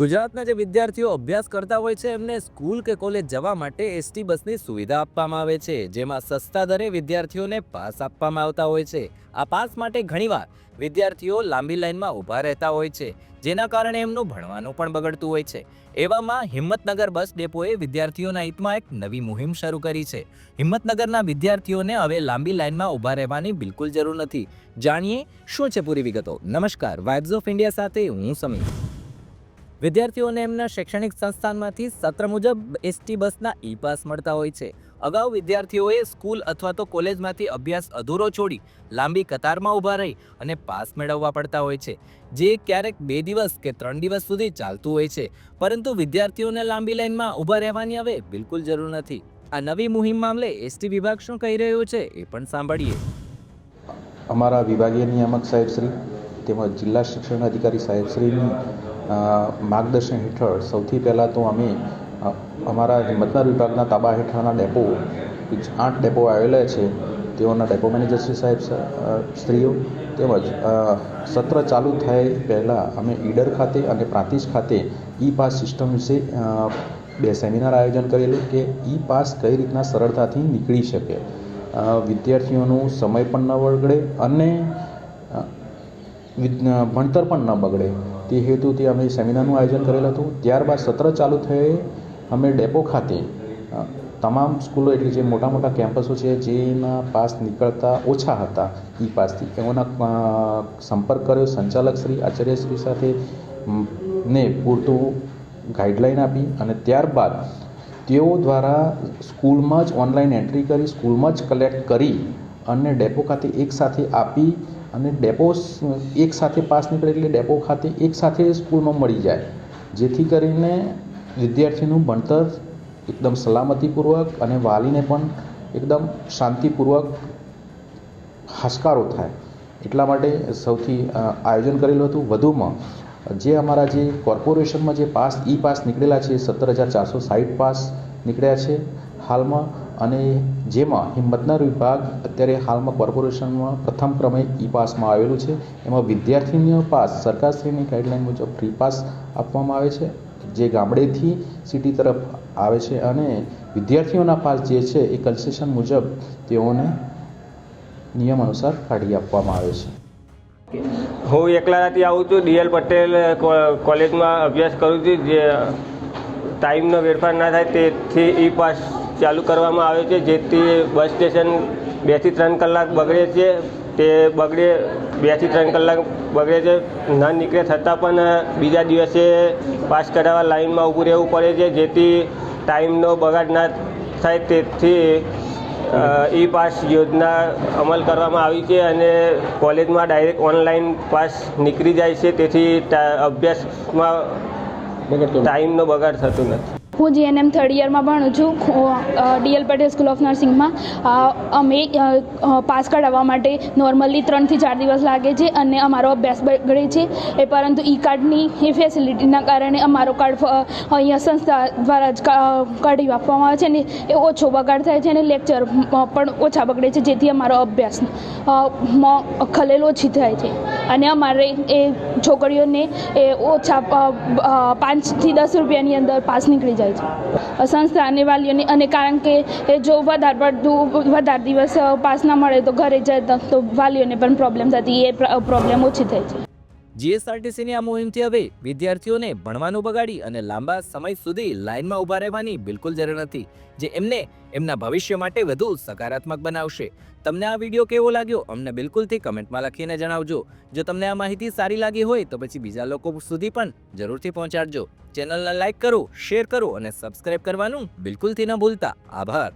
ગુજરાતના જે વિદ્યાર્થીઓ અભ્યાસ કરતા હોય છે, એમને સ્કૂલ કે કોલેજ જવા માટે એસટી બસની સુવિધા આપવામાં આવે છે, જેમાં સસ્તા દરે વિદ્યાર્થીઓને પાસ આપવામાં આવતા હોય છે. આ પાસ માટે ઘણીવાર વિદ્યાર્થીઓ લાંબી લાઇનમાં ઊભા રહેતા હોય છે, જેના કારણે એમનું ભણવાનું પણ બગડતું હોય છે. એવામાં હિંમતનગર બસ ડેપોએ વિદ્યાર્થીઓના હિતમાં એક નવી મુહિમ શરૂ કરી છે. હિંમતનગરના વિદ્યાર્થીઓને હવે લાંબી લાઇનમાં ઊભા રહેવાની બિલકુલ જરૂર નથી. જાણીએ શું છે પૂરી વિગતો? નમસ્કાર વાઇબ્સ ઓફ ઇન્ડિયા સાથે હું સમીર. વિદ્યાર્થીઓને એમના શૈક્ષણિક સંસ્થાનમાંથી સત્ર મુજબ એસટી બસના ઈ પાસ મળતા હોય છે. અગાઉ વિદ્યાર્થીઓએ સ્કૂલ અથવા તો કોલેજમાંથી અભ્યાસ અધૂરો છોડી લાંબી કતારમાં ઊભા રહી અને પાસ મેળવવા પડતા હોય છે, જે ક્યારેક બે દિવસ કે ત્રણ દિવસ સુધી ચાલતું હોય છે. પરંતુ વિદ્યાર્થીઓને લાંબી લાઈનમાં ઊભા રહેવાની હવે બિલકુલ જરૂર નથી. આ નવી મુહિમ મામલે એસટી વિભાગ શું કહી રહ્યું છે એ પણ સાંભળીએ. અમારા વિભાગીય નિયામક સાહેબશ્રી તેમજ જિલ્લા શિક્ષણ અધિકારી સાહેબશ્રીની માર્ગદર્શન હેઠળ સૌથી પહેલાં તો અમે અમારા હિંમતનગર વિભાગના તાબા હેઠળના ડેપો આઠ ડેપો આવેલા છે, તેઓના ડેપો મેનેજર શ્રી સાહેબ સ્ત્રીઓ તેમજ સત્ર ચાલુ થાય પહેલાં અમે ઈડર ખાતે અને પ્રાંતિજ ખાતે ઈ પાસ સિસ્ટમ વિશે બે સેમિનાર આયોજન કરેલું કે ઈ પાસ કઈ રીતના સરળતાથી નીકળી શકે. વિદ્યાર્થીઓનું સમય પણ ન વળગડે અને ભણતર પણ ન બગડે. તે હેતુથી અમે સેમિનારનું આયોજન કરેલું હતું. ત્યારબાદ સત્ર ચાલુ થયે અમે ડેપો ખાતે તમામ સ્કૂલો એટલે જે મોટા મોટા કેમ્પસો છે, જેના પાસ નીકળતા ઓછા હતા ઈ પાસથી. એઓના સંપર્ક કર્યો સંચાલક શ્રી આચાર્યશ્રી સાથે ને પૂરતું ગાઈડલાઈન આપી અને ત્યારબાદ તેઓ દ્વારા સ્કૂલમાં જ ઓનલાઈન એન્ટ્રી કરી, સ્કૂલમાં જ કલેક્ટ કરી અને ડેપો ખાતે એકસાથે આપી અને ડેપો એક સાથે પાસ નીકળે એટલે ડેપો ખાતે એક સાથે સ્કૂલમાં મળી જાય. જેથી કરીને વિદ્યાર્થીનું ભણતર એકદમ સલામતીપૂર્વક અને વાલીને પણ એકદમ શાંતિપૂર્વક હાશકારો થાય. એટલા માટે સૌથી આયોજન કરેલું હતું. વધુમાં, જે અમારા જે કોર્પોરેશનમાં જે પાસ, ઈ પાસ નીકળેલા છે, સત્તર હજાર ચારસો સાઠ પાસ નીકળ્યા છે. હાલમાં અને જેમાં હિંમતનગર વિભાગ અત્યારે હાલમાં કોર્પોરેશનમાં પ્રથમ ક્રમે ઈ પાસમાં આવેલું છે. એમાં વિદ્યાર્થીનીઓ પાસ, સરકારશ્રીની ગાઈડલાઈન મુજબ ફ્રી પાસ આપવામાં આવે છે, જે ગામડેથી સિટી તરફ આવે છે અને વિદ્યાર્થીઓના પાસ જે છે એ કન્સેશન મુજબ તેઓને નિયમ અનુસાર કાઢી આપવામાં આવે છે. હું એકલાથી આવું છું. ડીએલ પટેલ કોલેજમાં અભ્યાસ કરું છું. જે ટાઈમનો વેરફાર ના થાય તેથી ઈ પાસ ચાલુ કરવામાં આવે છે જેથી બસ સ્ટેશન બેથી ત્રણ કલાક બગડે છે તે બગડે બેથી ત્રણ કલાક બગડે છે. ન નીકળે છતાં પણ બીજા દિવસે પાસ કરાવવા લાઈનમાં ઊભું રહેવું પડે છે જેથી ટાઈમનો બગાડ ના થાય. તેથી ઈ પાસ યોજના અમલ કરવામાં આવી છે અને કોલેજમાં ડાયરેક્ટ ઓનલાઈન પાસ નીકળી જાય છે. તેથી અભ્યાસમાં ટાઈમનો બગાડ થતો નથી. હું જીએનએમ થર્ડ યરમાં ભણું છું. ડીએલ પટેલ સ્કૂલ ઓફ નર્સિંગમાં અમે પાસ કઢાવવા માટે નોર્મલી ત્રણથી ચાર દિવસ લાગે છે અને અમારો અભ્યાસ બગડે છે. એ પરંતુ ઈ કાર્ડની એ ફેસિલિટીના કારણે અમારો કાર્ડ અહીંયા સંસ્થા દ્વારા જ કાઢી આપવામાં આવે છે ને એ ઓછો બગાડ થાય છે અને લેક્ચર પણ ઓછા બગડે છે, જેથી અમારો અભ્યાસ ખલેલ ઓછી થાય છે. અને અમારે એ છોકરીઓને એ ઓછા પાંચથી દસ રૂપિયાની અંદર પાસ નીકળી જાય છે. સંસ્થાને વાલીઓને અને કારણ કે એ જો વધારે પડતું, વધારે દિવસ પાસ ના મળે તો ઘરે જાય તો વાલીઓને પણ પ્રોબ્લેમ થતી, એ પ્રોબ્લેમ ઓછી થાય છે. જીએસઆરટીસીની આ મુહિમથી હવે વિદ્યાર્થીઓને ભણવાનું બગાડી અને લાંબા સમય સુધી લાઇનમાં ઊભા રહેવાની બિલકુલ જરૂર નથી, જે એમને એમના ભવિષ્ય માટે વધુ સકારાત્મક બનાવશે. તમને આ વીડિયો કેવો લાગ્યો, અમને બિલકુલથી કમેન્ટમાં લખીને જણાવજો. જો તમને આ માહિતી સારી લાગી હોય, તો પછી બીજા લોકો સુધી પણ જરૂરથી પહોંચાડજો. ચેનલને લાઇક કરો, શેર કરો અને સબસ્ક્રાઇબ કરવાનું બિલકુલથી ન ભૂલતા. આભાર.